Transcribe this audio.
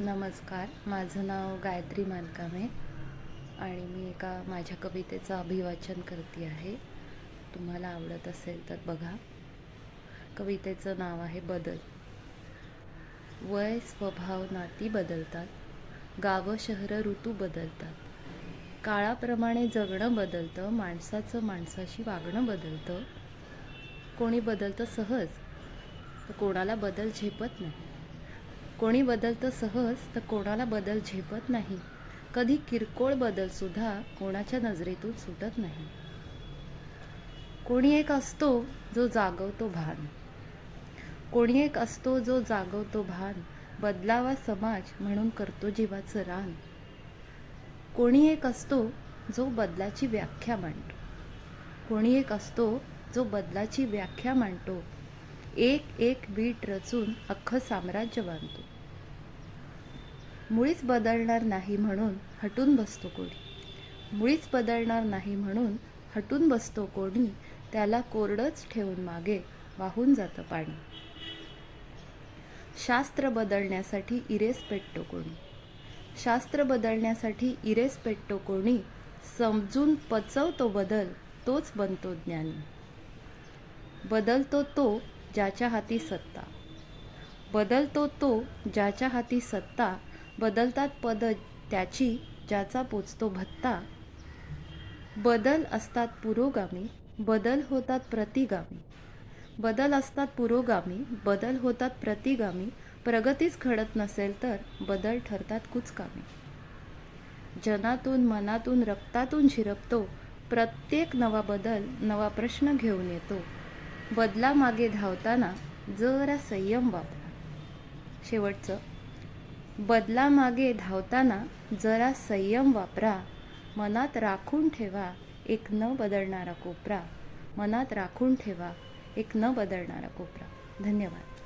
नमस्कार माझं नाव गायत्री मानकामे आणि मी एका माझ्या कवितेचं अभिवाचन करते आहे. तुम्हाला आवडत असेल तर बघा. कवितेचं नाव आहे बदल. वय स्वभाव नाती बदलतात. गावं शहरं ऋतू बदलतात. काळाप्रमाणे जगणं बदलतं माणसाचं माणसाशी वागणं बदलतं. कोणी बदलतं सहज तर कोणाला बदल झेपत नाही. कोणी बदलतं सहज तर कोणाला बदल झेपत नाही. कधी किरकोळ बदलसुद्धा कोणाच्या नजरेतून सुटत नाही. कोणी एक असतो जो जागवतो भान. कोणी एक असतो जो जागवतो भान. बदलावा समाज म्हणून करतो जीवाचं रान. कोणी एक असतो जो बदलाची व्याख्या मांडतो. कोणी एक असतो जो बदलाची व्याख्या मांडतो. एक एक बीट रचून अख्खं साम्राज्य बांधतो. मुळीच बदलणार नाही म्हणून हटून बसतो कोणी. मुळीच बदलणार नाही म्हणून हटून बसतो कोणी त्याला कोरडंच ठेवून मागे वाहून जातं पाणी. शास्त्र बदलण्यासाठी इरेस पेटतो कोणी. शास्त्र बदलण्यासाठी इरेस पेटतो कोणी समजून पचवतो बदल तोच बनतो ज्ञानी. बदलतो तो ज्याच्या हाती सत्ता. बदलतो तो ज्याच्या हाती सत्ता बदलतात पद त्याची ज्याचा पोचतो भत्ता. बदल असतात पुरोगामी बदल होतात प्रतिगामी. बदल असतात पुरोगामी बदल होतात प्रतिगामी. प्रगतीच घडत नसेल तर बदल ठरतात कुचकामी. जनातून मनातून रक्तातून झिरपतो. प्रत्येक नवा बदल नवा प्रश्न घेऊन येतो. बदलामागे धावताना जरा संयम वापरा. शेवटचं बदलामागे धावताना जरा संयम वापरा. मनात राखून ठेवा एक न बदलणारा कोपरा. मनात राखून ठेवा एक न बदलणारा कोपरा. धन्यवाद.